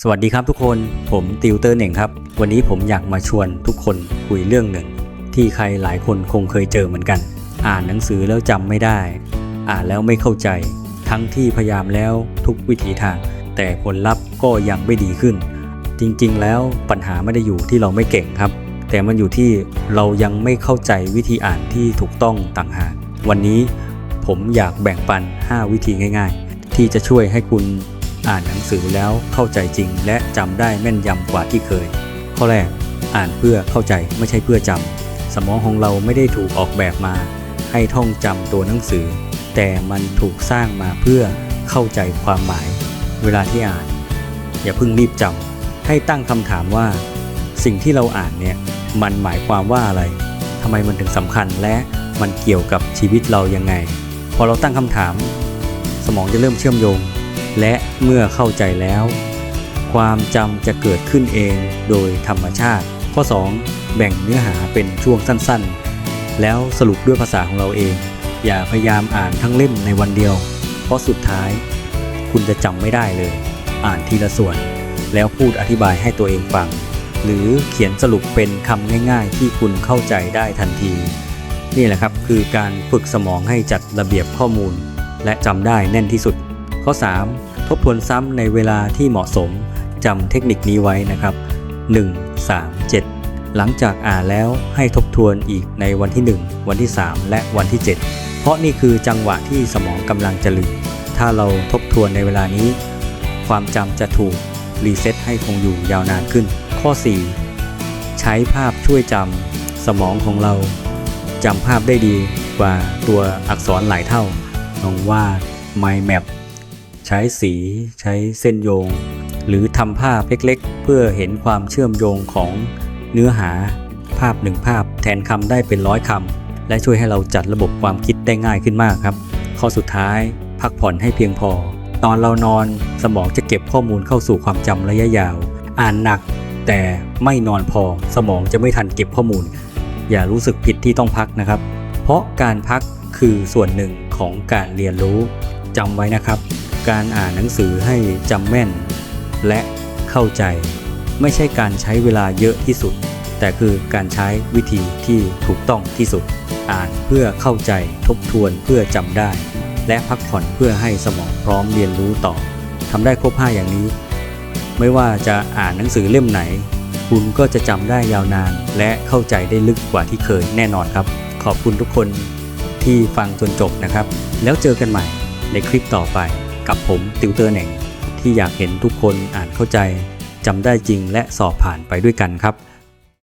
สวัสดีครับทุกคนผมติวเตอร์เหน่งครับ วันนี้ผมอยากมาชวนทุกคนคุยเรื่องหนึ่ง ที่ใครหลายคนคงเคยเจอเหมือนกัน อ่านหนังสือแล้วจำไม่ได้ อ่านแล้วไม่เข้าใจ ทั้งที่พยายามแล้วทุกวิถีทาง แต่ผลลัพธ์ก็ยังไม่ดีขึ้น จริงๆ แล้วปัญหาไม่ได้อยู่ที่เราไม่เก่งครับ แต่มันอยู่ที่เรายังไม่เข้าใจวิธีอ่านที่ถูกต้องต่างหากวันนี้ผมอยากแบ่งปัน 5 วิธีง่าย ๆ ที่จะช่วยให้คุณ อ่านหนังสือแล้วเข้าใจจริง และจำได้แม่นยำกว่าที่เคย ข้อแรก อ่านเพื่อเข้าใจไม่ใช่เพื่อจำสมองของเราไม่ได้ถูกออกแบบมา ให้ท่องจำตัวหนังสือ แต่มันถูกสร้างมาเพื่อเข้าใจความหมาย เวลาที่อ่าน อย่าเพิ่งรีบจำให้ตั้งคำถามว่า สิ่งที่เราอ่านเนี่ยมันหมายความว่าอะไรทำไมมันถึงสำคัญและมันเกี่ยวกับชีวิตเรายังไง พอเราตั้งคำถาม สมองจะเริ่มเชื่อมโยง และเมื่อเข้าใจแล้ว ความจำจะเกิดขึ้นเองโดยธรรมชาติ ข้อ 2 แบ่งเนื้อหาเป็นช่วงสั้นๆ แล้วสรุปด้วยภาษาของเราเอง อย่าพยายามอ่านทั้งเล่มในวันเดียว เพราะสุดท้าย คุณจะจำไม่ได้เลย อ่านทีละส่วน แล้วพูดอธิบายให้ตัวเองฟัง หรือเขียนสรุปเป็นคำง่าย ๆ ที่คุณเข้าใจได้ทันที นี่แหละครับคือการฝึกสมองให้จัดระเบียบข้อมูล และจำได้แน่นที่สุด ข้อ 3 ทบทวนซ้ำในเวลาที่เหมาะสมจำเทคนิคนี้ไว้นะครับ 1 3 7 หลังจากอ่านแล้วให้ทบทวนอีกในวันที่ 1 วันที่ 3 และวันที่ 7 เพราะนี่คือจังหวะที่สมองกำลังจะลืมถ้าเราทบทวนในเวลานี้ ความจำจะถูกรีเซ็ตให้คงอยู่ยาวนานขึ้น ข้อ 4 ใช้ภาพช่วยจำสมองของเราจำภาพได้ดีกว่าตัวอักษรหลายเท่าลองวาด mind map ใช้สีใช้เส้นโยง หรือทำภาพเล็กๆ เพื่อเห็นความเชื่อมโยงของเนื้อหา ภาพหนึ่งภาพแทนคำได้เป็นร้อยคำและช่วยให้เราจัดระบบความคิดได้ง่ายขึ้นมากครับ ข้อสุดท้าย พักผ่อนให้เพียงพอ ตอนเรานอนสมองจะเก็บข้อมูลเข้าสู่ความจำระยะยาว อ่านหนัก แต่ไม่นอนพอสมองจะไม่ทันเก็บข้อมูล อย่ารู้สึกผิดที่ต้องพักนะครับ เพราะการพักคือส่วนหนึ่งของการเรียนรู้จำไว้นะครับ การอ่านหนังสือให้จำแม่น และเข้าใจ ไม่ใช่การใช้เวลาเยอะที่สุด แต่คือการใช้วิธีที่ถูกต้องที่สุด อ่านเพื่อเข้าใจทบทวนเพื่อจำได้ และพักผ่อนเพื่อให้สมองพร้อมเรียนรู้ต่อทำได้ครบ5อย่างนี้ ไม่ว่าจะอ่านหนังสือเล่มไหน คุณก็จะจำได้ยาวนาน และเข้าใจได้ลึกกว่าที่เคยแน่นอนครับ ขอบคุณทุกคนที่ฟังจนจบนะครับ แล้วเจอกันใหม่ในคลิปต่อไป กับผมติวเตอร์แหน่ง ที่อยากเห็นทุกคนอ่านเข้าใจจำได้จริงและสอบผ่านไปด้วยกันครับ